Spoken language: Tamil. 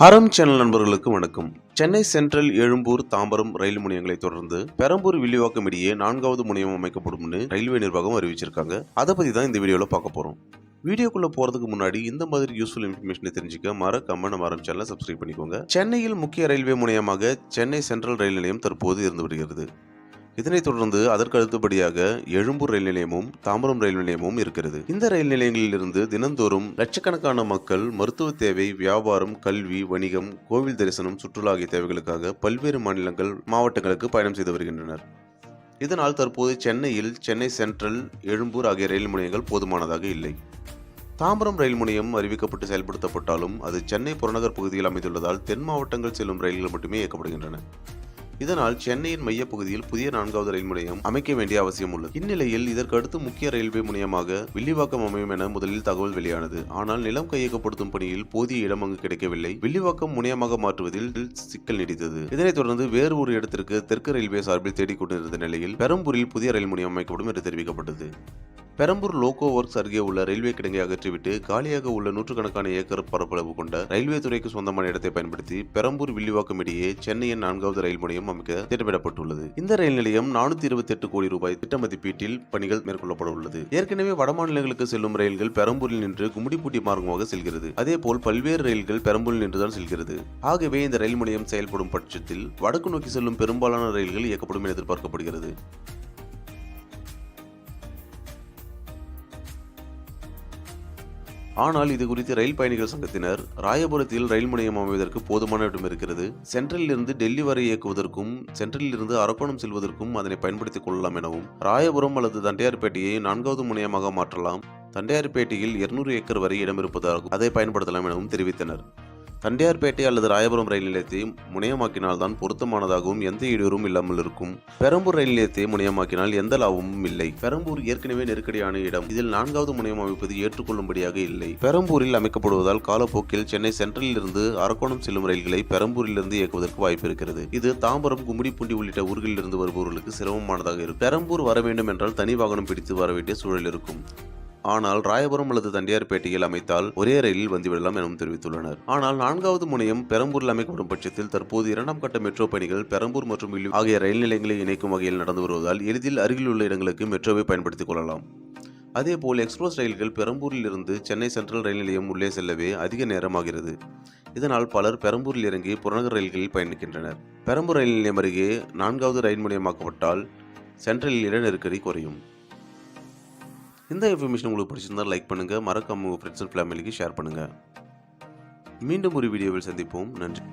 ஹரம் சேனல் நண்பர்களுக்கு வணக்கம். சென்னை சென்ட்ரல் எழும்பூர் தாம்பரம் ரயில் முனையங்களை தொடர்ந்து பெரம்பூர் வில்லிவாக்கம் இடையே நான்காவது முனையம் அமைக்கப்படும்னு ரயில்வே நிர்வாகம் அறிவிச்சிருக்காங்க. அதை பத்தி தான் இந்த வீடியோவில் பார்க்க போறோம். வீடியோக்குள்ள போறதுக்கு முன்னாடி இந்த மாதிரி யூஸ்ஃபுல் இன்ஃபர்மேஷனை தெரிஞ்சுக்க மறக்காம நம்ம ஆரம்ப சேனலை சப்ஸ்கிரைப் பண்ணிக்கோங்க. சென்னையில் முக்கிய ரயில்வே முனையமாக சென்னை சென்ட்ரல் ரயில் நிலையம் தற்போது இருந்து வருகிறது. இதனைத் தொடர்ந்து அதற்கு அடுத்தபடியாக எழும்பூர் ரயில் நிலையமும் தாம்பரம் ரயில் நிலையமும் இருக்கிறது. இந்த ரயில் நிலையங்களிலிருந்து தினந்தோறும் லட்சக்கணக்கான மக்கள் மருத்துவ தேவை வியாபாரம் கல்வி வணிகம் கோவில் தரிசனம் சுற்றுலா ஆகிய தேவைகளுக்காக பல்வேறு மாநிலங்கள் மாவட்டங்களுக்கு பயணம் செய்து வருகின்றனர். இதனால் தற்போது சென்னையில் சென்னை சென்ட்ரல் எழும்பூர் ஆகிய ரயில் முனையங்கள் போதுமானதாக இல்லை. தாம்பரம் ரயில் முனையம் அறிவிக்கப்பட்டு செயல்படுத்தப்பட்டாலும் அது சென்னை புறநகர் பகுதியில் அமைந்துள்ளதால் தென் மாவட்டங்கள் செல்லும் ரயில்கள் மட்டுமே இயக்கப்படுகின்றன. இதனால் சென்னையின் மையப்பகுதியில் புதிய நான்காவது ரயில் முனையம் அமைக்க வேண்டிய அவசியம் உள்ளது. இந்நிலையில் இதற்கடுத்து முக்கிய ரயில்வே முனையமாக வில்லிவாக்கம் அமையும் என முதலில் தகவல் வெளியானது. ஆனால் நிலம் கையகப்படுத்தும் பணியில் போதிய இடம் அங்கு கிடைக்கவில்லை. வில்லிவாக்கம் முனையமாக மாற்றுவதில் சிக்கல் நீடித்தது. இதனைத் தொடர்ந்து வேறு ஒரு இடத்திற்கு தெற்கு ரயில்வே சார்பில் தேடிக்கொண்டிருந்த நிலையில் பெரம்பூரில் புதிய ரயில் முனையம் அமைக்கப்படும் என்று தெரிவிக்கப்பட்டது. பெரம்பூர் லோகோ ஒர்க்ஸ் அருகே உள்ள ரயில்வே கிடங்கை அகற்றிவிட்டு காலியாக உள்ள நூற்றுக்கணக்கான ஏக்கர் பரப்பளவு கொண்ட ரயில்வே துறைக்கு சொந்தமான இடத்தை பயன்படுத்தி பெரம்பூர் வில்லிவாக்கம் இடையே சென்னையின் நான்காவது ரயில் முனையம் அமைக்க திட்டமிடப்பட்டுள்ளது. இந்த ரயில் நிலையம் நானூத்தி இருபத்தி எட்டு கோடி ரூபாய் திட்ட மதிப்பீட்டில் பணிகள் மேற்கொள்ளப்பட உள்ளது. ஏற்கனவே வடமாநிலங்களுக்கு செல்லும் ரயில்கள் பெரம்பூரில் நின்று கும்மிடிப்பூட்டி மார்க்கமாக செல்கிறது. அதேபோல் பல்வேறு ரயில்கள் பெரம்பூரில் நின்றுதான் செல்கிறது. ஆகவே இந்த ரயில் முனையம் செயல்படும் பட்சத்தில் வடக்கு நோக்கி செல்லும் பெரும்பாலான ரயில்கள் இயக்கப்படும் என எதிர்பார்க்கப்படுகிறது. ஆனால் இது குறித்து ரயில் பயணிகள் சங்கத்தினர் ராயபுரத்தில் ரயில் முனையம் அமைவதற்கு போதுமான இடம் இருக்கிறது. சென்ட்ரலில் இருந்து டெல்லி வரை இயக்குவதற்கும் சென்ட்ரலில் இருந்து அரப்பணம் செல்வதற்கும் அதனை பயன்படுத்திக் கொள்ளலாம் எனவும் ராயபுரம் அல்லது தண்டையார்பேட்டையை நான்காவது முனையமாக மாற்றலாம். தண்டையார்பேட்டையில் இருநூறு ஏக்கர் வரை இடம் இருப்பதாகவும் அதை பயன்படுத்தலாம் எனவும் தெரிவித்தனர். தண்டையார்பேட்டை அல்லது ராயபுரம் ரயில் நிலையத்தை முனையமாக்கினால்தான் பொருத்தமானதாகவும் எந்த இடையூறும் இல்லாமல் இருக்கும். பெரம்பூர் ரயில் நிலையத்தை முனையமாக்கினால் எந்த லாபமும் இல்லை. பெரம்பூர் ஏற்கனவே நெருக்கடியான இடம். இதில் நான்காவது முனையம் அமைப்பது ஏற்றுக்கொள்ளும்படியாக இல்லை. பெரம்பூரில் அமைக்கப்படுவதால் காலப்போக்கில் சென்னை சென்ட்ரலில் இருந்து அரக்கோணம் செல்லும் ரயில்களை பெரம்பூரிலிருந்து இயக்குவதற்கு வாய்ப்பு இருக்கிறது. இது தாம்பரம் கும்மிடிப்பூண்டி உள்ளிட்ட ஊர்களில் இருந்து வருபவர்களுக்கு சிரமமானதாக இருக்கும். பெரம்பூர் வர வேண்டும் என்றால் தனி வாகனம் பிடித்து வர வேண்டிய சூழல் இருக்கும். ஆனால் ராயபுரம் அல்லது தண்டையார்பேட்டையில் அமைத்தால் ஒரே ரயிலில் வந்துவிடலாம் எனவும் தெரிவித்துள்ளனர். ஆனால் நான்காவது முனையம் பெரம்பூரில் அமைக்கப்படும் பட்சத்தில் தற்போது இரண்டாம் கட்ட மெட்ரோ பணிகள் பெரம்பூர் மற்றும் ஆகிய ரயில் நிலையங்களை இணைக்கும் வகையில் நடந்து வருவதால் எளிதில் அருகில் உள்ள இடங்களுக்கு மெட்ரோவை பயன்படுத்திக் கொள்ளலாம். அதேபோல் எக்ஸ்பிரஸ் ரயில்கள் பெரம்பூரில் இருந்து சென்னை சென்ட்ரல் ரயில் நிலையம் உள்ளே செல்லவே அதிக நேரமாகிறது இதனால் பலர் பெரம்பூரில் இறங்கி புறநகர் ரயில்களில் பயணிக்கின்றனர். பெரம்பூர் ரயில் நிலையம் அருகே நான்காவது ரயில் முனையமாக்கப்பட்டால் சென்ட்ரலில் இட நெருக்கடி குறையும். இந்த இன்ஃபர்மேஷன் உங்களுக்கு பிடிச்சிருந்தால் லைக் பண்ணுங்கள் மறக்காம உங்கள் ஃப்ரெண்ட்ஸ் அண்ட் ஃபேமிலிக்கு ஷேர் பண்ணுங்கள் மீண்டும் ஒரு வீடியோவில் சந்திப்போம். நன்றி.